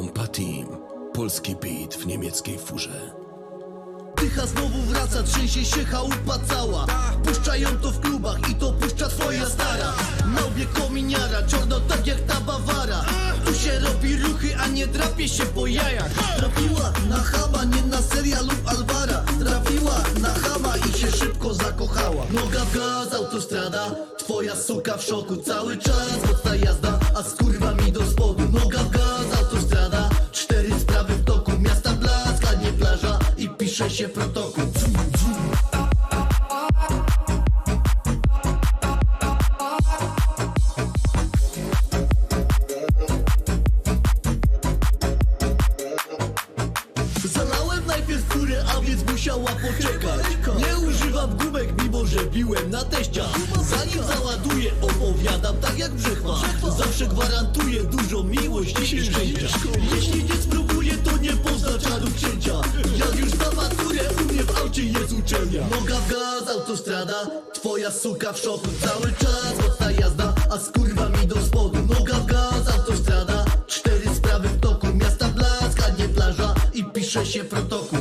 Pompa Team. Polski beat w niemieckiej furze. Tycha znowu wraca, trzęsie się chałupa cała. Puszczają to w klubach i to puszcza twoja stara. Na obie kominiara, czarno tak jak ta Bawara. Tu się robi ruchy, a nie drapie się po jajach. Trafiła na chama, nie na seria lub Alvara Trafiła na chama i się szybko zakochała. Noga w gaz, autostrada, twoja suka w szoku Cały czas. Mocna jazda, a z kurwami do spodu się protokół. Zalałem najpierw furę, a więc musiała poczekać. Nie używam gumek, mimo że biłem na teścia Zanim załaduję, opowiadam tak jak brzechwa Zawsze gwarantuję dużo miłości i szczęścia. Jeśli nie spróbuję, to nie pozna czarów księcia. Jak już mnie w jest uczelnia Noga w gaz, autostrada, twoja suka w szoku. Cały czas mocna jazda, a z kurwami do spodu. Noga w gaz, autostrada, cztery sprawy w toku. Miasta blask, a nie plaża i pisze się protokół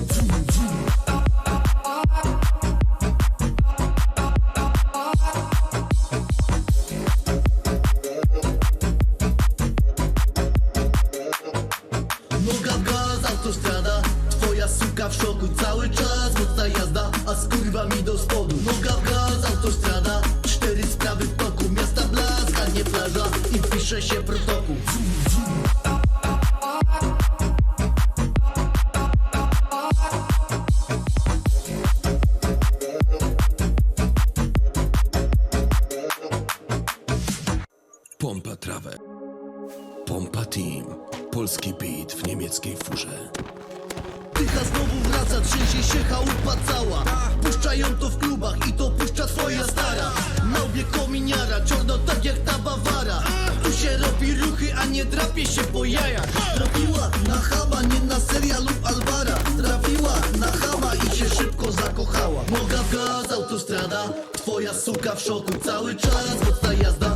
Suka w szoku Cały czas mocna jazda A z kurwami do spodu Noga w gaz, autostrada Cztery sprawy w toku Miasta blask, a nie plaża I pisze się protokół Pompa trawę. Pompa Team. Polski beat w niemieckiej furze. Wraca, trzęsie się chałupa cała. Puszczają to w klubach i to puszcza twoja stara. Na obie kominiara, czarno tak jak ta Bawara. Tu się robi ruchy, a nie drapie się po jajach. Trafiła na chama, nie na seria lub Alvara. Trafiła na chama i się szybko zakochała. Noga w gaz, autostrada, twoja suka w szoku Cały czas. Mocna jazda,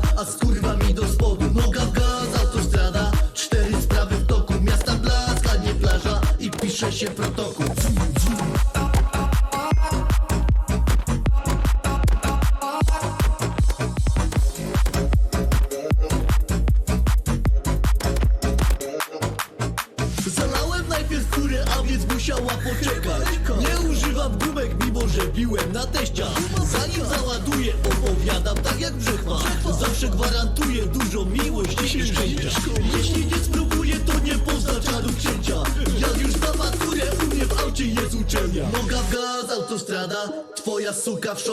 pisze się protokół. Zalałem najpierw furę, a więc musiała poczekać. Nie używam gumek, mimo że biłem na teścia Zanim załaduję, opowiadam tak jak brzechwa Zawsze gwarantuję dużo miłości i szczęścia. Jeśli nie spróbuję, to nie pozna czarów księcia jest uczelnia Noga w gaz, autostrada, twoja suka w szoku